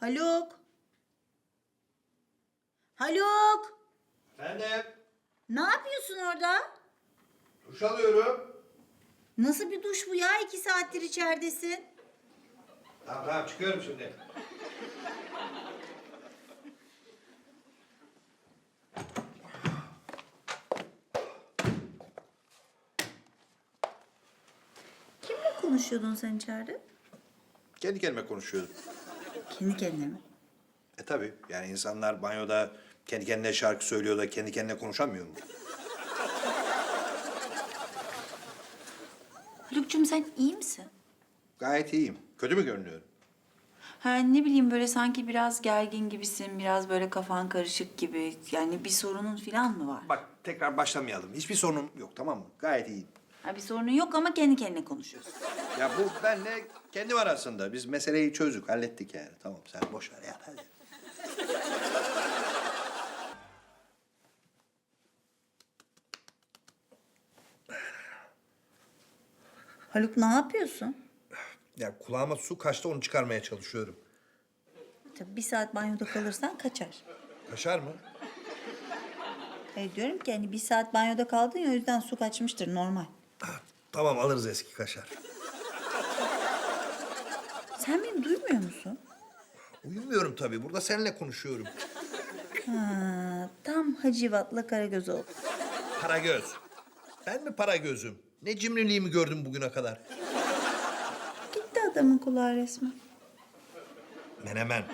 Haluk. Haluk. Efendim? Ne yapıyorsun orada? Duş alıyorum. Nasıl bir duş bu ya? İki saattir içeridesin. Tamam tamam çıkıyorum şimdi. Kimle konuşuyordun sen içeride? Kendi kendime konuşuyordum. Kendi kendine mi? E tabi yani insanlar banyoda kendi kendine şarkı söylüyor da kendi kendine konuşamıyor mu? Haluk'cum sen iyi misin? Gayet iyiyim. Kötü mü görünüyorum? Ha ne bileyim böyle sanki biraz gergin gibisin, biraz böyle kafan karışık gibi. Yani bir sorunun falan mı var? Bak tekrar başlamayalım. Hiçbir sorunum yok tamam mı? Gayet iyiyim. Ha bir sorunun yok ama kendi kendine konuşuyorsun. Ya bu benle kendim arasında. Biz meseleyi çözdük, hallettik yani. Tamam sen boş ver ya hadi. Haluk ne yapıyorsun? Ya kulağıma su kaçtı onu çıkarmaya çalışıyorum. Tabii bir saat banyoda kalırsan kaçar. Kaşar mı? Hayır diyorum ki hani bir saat banyoda kaldın ya o yüzden su kaçmıştır normal. Tamam alırız eski kaşar. Sen beni duymuyor musun? Uyumuyorum tabii. Burada seninle konuşuyorum. Ha, tam Hacivat'la Karagöz oldu. Para göz. Ben mi para gözüm? Ne cimriliğimi gördüm bugüne kadar. Gitti adamın kulağı resmen. Menemen.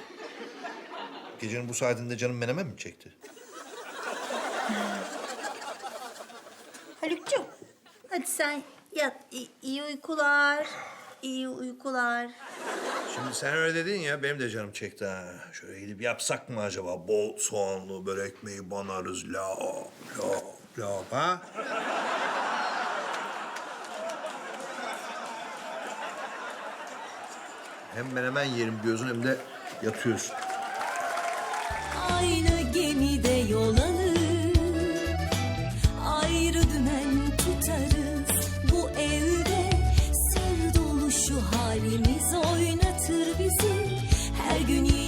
Gecenin bu saatinde canım menemen mi çekti? Haluk'cum hadi sen yat. İyi, iyi uykular. İyi uykular. Şimdi sen öyle dedin ya benim de canım çekti ha. Şöyle gidip yapsak mı acaba? Bol soğanlı böyle ekmeği banarız. La la la ha? Hem menemen yerim diyorsun hem de yatıyorsun. Aynı gemide yol alır Ayrı dümen tutarız Deniz oynatır bizi her gün yeni